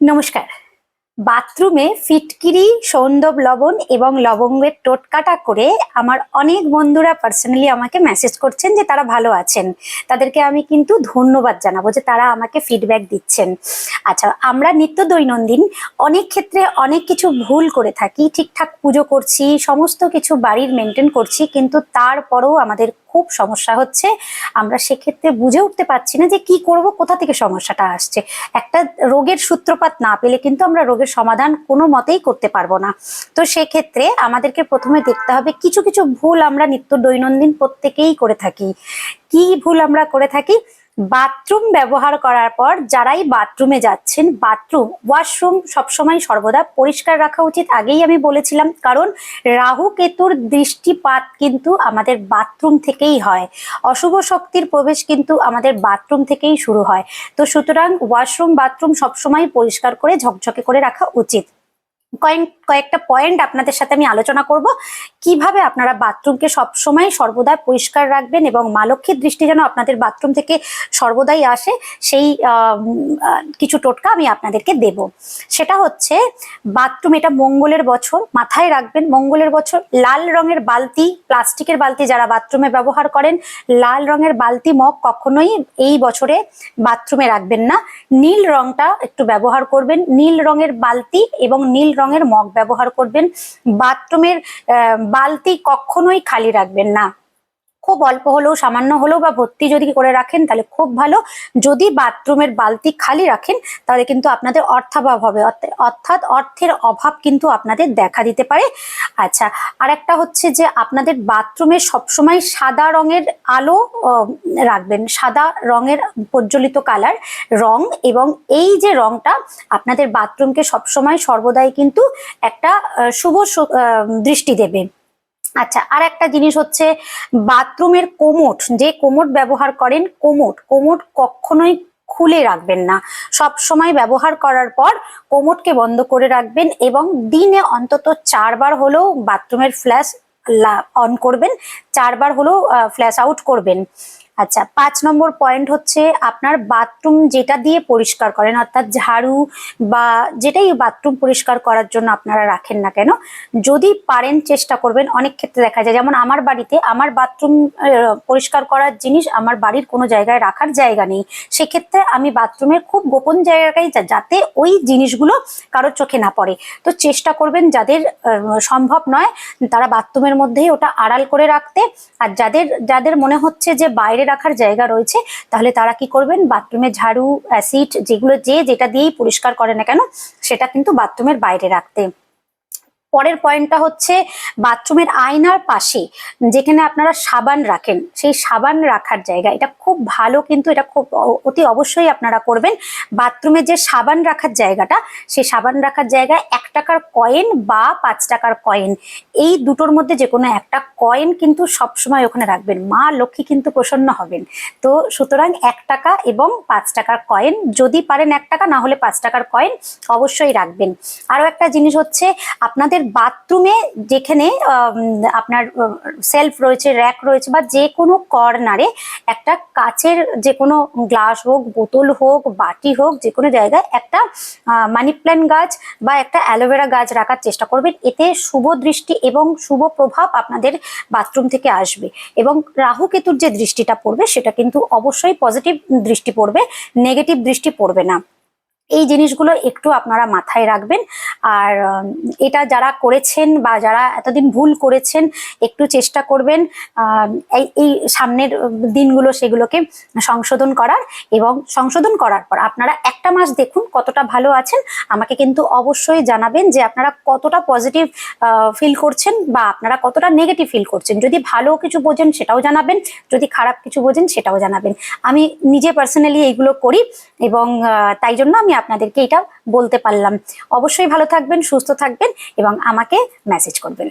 নমস্কার। বাথরুমে ফিটকিরি, সৌন্দব লবণ এবং লবঙ্গের টোটকাটা করে আমার অনেক বন্ধুরা পার্সোনালি আমাকে মেসেজ করছেন যে তারা ভালো আছেন। তাদেরকে আমি কিন্তু ধন্যবাদ জানাব যে তারা আমাকে ফিডব্যাক দিচ্ছেন। আচ্ছা আমরা নিত্য দৈনন্দিন অনেক ক্ষেত্রে অনেক কিছু ভুল করে থাকি, ঠিকঠাক পুজো করছি, সমস্ত কিছু বাড়ির মেনটেন করছি, কিন্তু তারপরেও আমাদের খুব সমস্যা হচ্ছে। আমরা সেক্ষেত্রে বুঝে উঠতে পারছি না যে কি করব, কোথা থেকে সমস্যাটা আসছে। একটা রোগের সূত্রপাত না পেলে কিন্তু আমরা রোগের সমাধান কোনো মতেই করতে পারব না। তো সেক্ষেত্রে আমাদেরকে প্রথমে দেখতে হবে কিছু কিছু ভুল আমরা নিত্য দৈনন্দিন প্রত্যেকেই করে থাকি। কি ভুল আমরা করে থাকি? বাথরুম ব্যবহার করার পর যারাই বাথরুমে যাচ্ছেন, বাথরুম, ওয়াশরুম সবসময় সর্বদা পরিষ্কার রাখা উচিত। আগেই আমি বলেছিলাম, কারণ রাহু কেতুর দৃষ্টিপাত কিন্তু আমাদের বাথরুম থেকেই হয়। অশুভ শক্তির প্রবেশ কিন্তু আমাদের বাথরুম থেকেই শুরু হয়। তো সুতরাং ওয়াশরুম, বাথরুম সবসময় পরিষ্কার করে, ঝকঝকে করে রাখা উচিত। কয়েকটা পয়েন্ট আপনাদের সাথে আমি আলোচনা করব। কীভাবে আপনারা বাথরুমকে সবসময় সর্বদা পরিষ্কার রাখবেন এবং মা লক্ষ্মীর দৃষ্টি যেন আপনাদের বাথরুম থেকে সর্বদাই আসে, সেই কিছু টোটকা আমি আপনাদেরকে দেব। সেটা হচ্ছে, বাথরুম এটা মঙ্গলের বছর, মাথায় রাখবেন মঙ্গলের বছর। লাল রঙের বালতি, প্লাস্টিকের বালতি যারা বাথরুমে ব্যবহার করেন, লাল রঙের বালতি মগ কখনোই এই বছরে বাথরুমে রাখবেন না। নীল রংটা একটু ব্যবহার করবেন। নীল রঙের বালতি এবং নীল রঙের মগ ব্যবহার করবেন। বাথরুমের বালতি কখনোই খালি রাখবেন না। খুব অল্প হলেও, সামান্য হলেও বা ভর্তি যদি করে রাখেন, তাহলে খুব ভালো। যদি বাথরুমের বালতি খালি রাখেন, তাহলে কিন্তু আপনাদের অর্থাভাব হবে। অর্থাৎ অর্থের অভাব কিন্তু আপনাদের দেখা দিতে পারে। আচ্ছা আর একটা হচ্ছে যে আপনাদের বাথরুমে সবসময় সাদা রঙের আলো রাখবেন। সাদা রঙের প্রজ্বলিত কালার, রং এবং এই যে রংটা, আপনাদের বাথরুমকে সবসময় সর্বদাই কিন্তু একটা শুভ দৃষ্টি দেবে। আচ্ছা আর একটা জিনিস হচ্ছে, বাথরুমের কোমোট, যে কোমোট ব্যবহার করেন, কোমোট কোমোট কখনোই খুলে রাখবেন না। সব সময় ব্যবহার করার পর কোমোটকে বন্ধ করে রাখবেন এবং দিনে অন্তত চারবার হলেও বাথরুমের ফ্ল্যাশ অন করবেন, চারবার হলেও ফ্ল্যাশ আউট করবেন। আচ্ছা পাঁচ নম্বর পয়েন্ট হচ্ছে আপনার বাথরুম যেটা দিয়ে পরিষ্কার করেন, অর্থাৎ ঝাড়ু বা যেটাই বাথরুম পরিষ্কার করার জন্য আপনারা রাখেন না কেন, যদি পারেন চেষ্টা করবেন। অনেক ক্ষেত্রে দেখা যায়, যেমন আমার বাড়িতে আমার বাথরুম পরিষ্কার করার জিনিস আমার বাড়ির কোনো জায়গায় রাখার জায়গা নেই। সেক্ষেত্রে আমি বাথরুমের খুব গোপন জায়গায় যাতে ওই জিনিসগুলো কারোর চোখে না পড়ে। তো চেষ্টা করবেন যাদের সম্ভব নয়, তারা বাথরুমের মধ্যেই ওটা আড়াল করে রাখতে। আর যাদের যাদের মনে হচ্ছে যে বাইরে রাখার জায়গা রয়েছে, তাহলে তারা কি করবেন? বাথরুমে ঝাড়ু, অ্যাসিড যেগুলো যে যেটা দিয়েই পরিষ্কার করে না কেন, সেটা কিন্তু বাথরুমের বাইরে রাখতে। পরের পয়েন্টটা হচ্ছে বাথরুমের আয়নার পাশে যেখানে আপনারা সাবান রাখেন, সেই সাবান রাখার জায়গা। এটা খুব ভালো কিন্তু এটা খুব অতি অবশ্যই আপনারা করবেন। বাথরুমে যে সাবান রাখার জায়গাটা, সেই সাবান রাখার জায়গায় এক টাকার কয়েন বা পাঁচ টাকার কয়েন এই দুটোর মধ্যে যে কোনো একটা কয়েন কিন্তু সবসময় ওখানে রাখবেন। মা লক্ষ্মী কিন্তু প্রসন্ন হবেন। তো সুতরাং এক টাকা এবং পাঁচ টাকার কয়েন যদি পারেন এক টাকা, না হলে পাঁচ টাকার কয়েন অবশ্যই রাখবেন। আরও একটা জিনিস হচ্ছে, আপনাদের বাথরুমে যেখানে আপনার সেলফ রয়েছে র্যাক রয়েছে বা যে কোনো কর্নারে একটা কাচের যে কোনো গ্লাস হোক, বোতল হোক, বাটি হোক, যে কোনো জায়গায় একটা মানি প্ল্যান্ট গাছ বা একটা অ্যালোভেরা গাছ রাখার চেষ্টা করবেন। এতে শুভ দৃষ্টি এবং শুভ প্রভাব আপনাদের বাথরুম থেকে আসবে এবং রাহু কেতুর যে দৃষ্টিটা পড়বে সেটা কিন্তু অবশ্যই পজিটিভ দৃষ্টি পড়বে নেগেটিভ দৃষ্টি পড়বে না। এই জিনিসগুলো একটু আপনারা মাথায় রাখবেন। আর এটা যারা করেছেন বা যারা এতদিন ভুল করেছেন, একটু চেষ্টা করবেন এই সামনের দিনগুলো সেগুলোকে সংশোধন করার এবং সংশোধন করার পর আপনারা একটা মাস দেখুন কতটা ভালো আছেন। আমাকে কিন্তু অবশ্যই জানাবেন যে আপনারা কতটা পজিটিভ ফিল করছেন বা আপনারা কতটা নেগেটিভ ফিল করছেন। যদি ভালো কিছু বোঝেন সেটাও জানাবেন, যদি খারাপ কিছু বোঝেন সেটাও জানাবেন। আমি নিজে পার্সোনালি এইগুলো করি এবং তাই জন্য আমি আপনাদেরকে এটা বলতে পারলাম। অবশ্যই ভালো থাকবেন সুস্থ থাকবেন এবং আমাকে মেসেজ করবেন।